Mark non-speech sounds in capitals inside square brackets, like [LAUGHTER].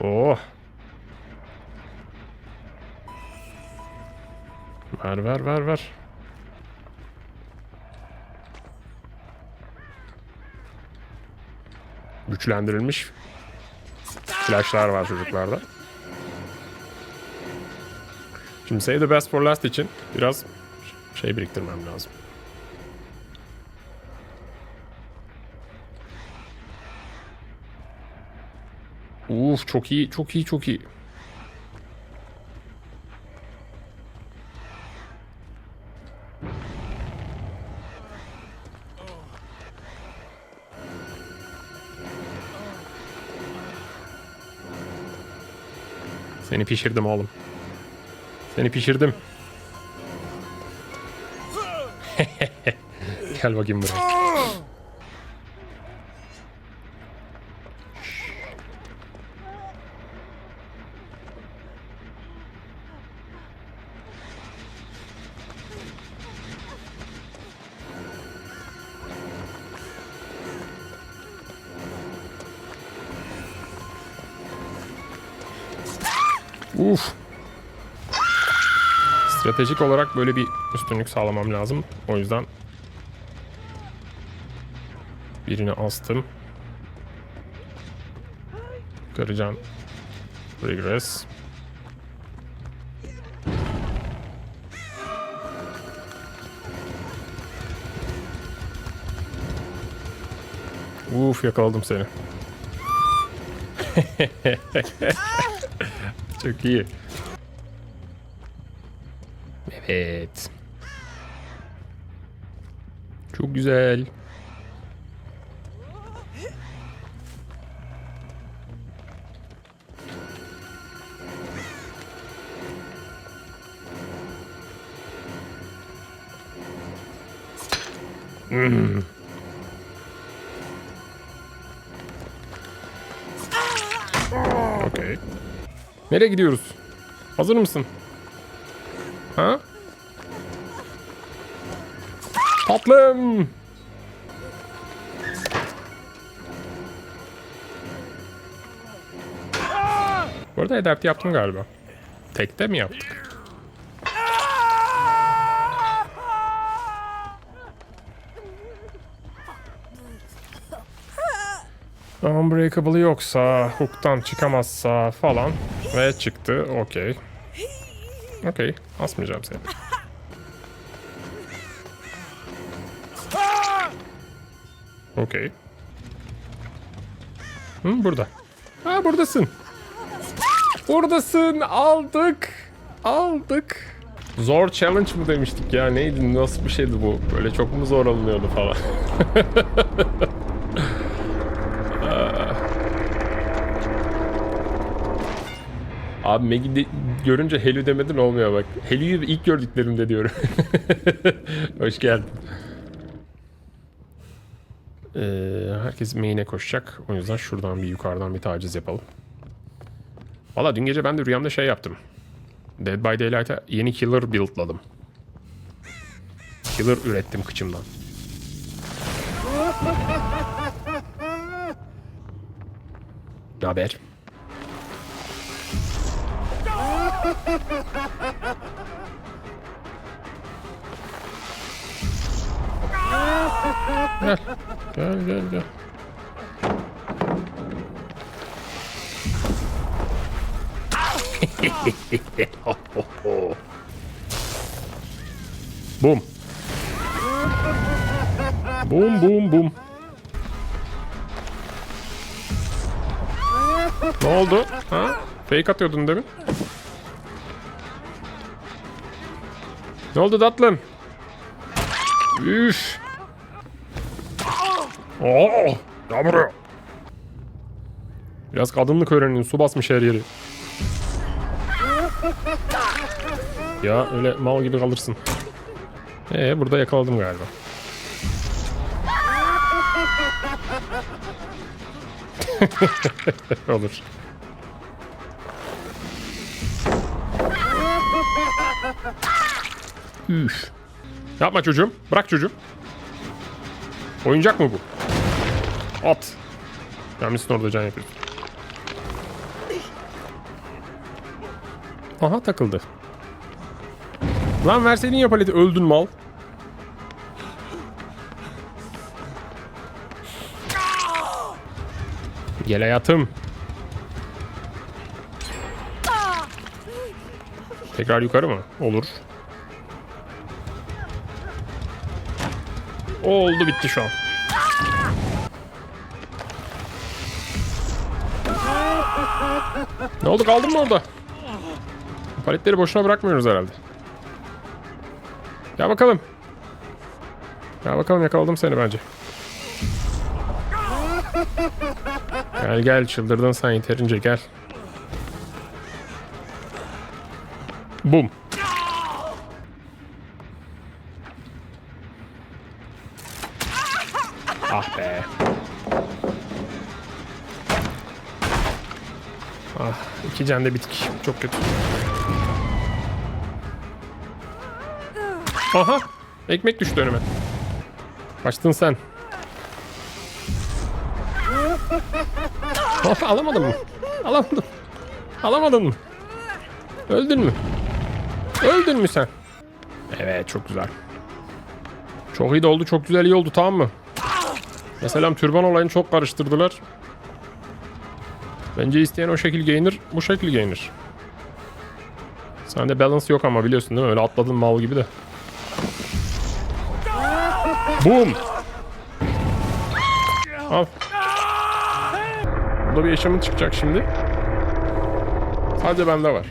Oh. Ver ver ver ver. Güçlendirilmiş flashlar var çocuklarda. Şimdi Save the Best for Last için biraz şey biriktirmem lazım. Uf çok iyi çok iyi çok iyi. Seni pişirdim oğlum. Seni pişirdim. [LAUGHS] Gel bakayım buraya. Uf. Stratejik olarak böyle bir üstünlük sağlamam lazım. O yüzden birini astım. Kıracağım. Regress. Uf yakaladım seni. [LAUGHS] Çok iyi. Evet. Çok güzel. Hmm. Nereye gidiyoruz? Hazır mısın? Ha? Tatlım. Bu arada adapte yaptım galiba. Tekte mi yaptık? Unbreakable yoksa, hook'tan çıkamazsa falan ve çıktı. Okey. Okey. Asmayacağım seni. Okey. Hı, burada. Ha buradasın. Buradasın. Aldık. Aldık. Zor challenge mı demiştik ya? Neydi? Nasıl bir şeydi bu? Böyle çok mu zor alınıyordu falan? [LAUGHS] Abi Maggie de- görünce Helü demedin olmuyor bak. Helü'yü ilk gördüklerimde diyorum. [LAUGHS] Hoş geldin. Ee, herkes main'e koşacak. O yüzden şuradan bir yukarıdan bir taciz yapalım. Valla dün gece ben de rüyamda şey yaptım. Dead by Daylight'a yeni killer buildladım. Killer ürettim kıçımdan. Ne haber? Gel. Gel gel gel. [LAUGHS] Bum. Bum bum bum. Ne oldu? Ha? Fake atıyordun demin. Ne oldu tatlım? Üf. Oo, ya buraya. Biraz kadınlık öğrenin. Su basmış her yeri. Ya öyle mal gibi kalırsın. Ee burada yakaladım galiba. [LAUGHS] Olur. Üf. Yapma çocuğum. Bırak çocuğum. Oyuncak mı bu? At. Gelmişsin orada can yapıyorsun. Aha takıldı. Lan verseydin ya paleti öldün mal. Gel hayatım. Tekrar yukarı mı? Olur. Oldu bitti şu an. Ne oldu kaldın mı orada? Paletleri boşuna bırakmıyoruz herhalde. Gel bakalım. Gel bakalım yakaladım seni bence. Gel gel çıldırdın sen yeterince gel. Bum. Ah be. Ah iki can da bitik. Çok kötü. Aha. Ekmek düştü önüme. Kaçtın sen. Oh, [LAUGHS] alamadın mı? Alamadın. Alamadın mı? Öldün mü? Öldün mü sen? Evet çok güzel. Çok iyi de oldu. Çok güzel iyi oldu tamam mı? Mesela türban olayını çok karıştırdılar. Bence isteyen o şekil giyinir, bu şekil giyinir. Sende balance yok ama biliyorsun değil mi? Öyle atladın mal gibi de. Boom! Al. Burada bir yaşamın çıkacak şimdi. Sadece bende var.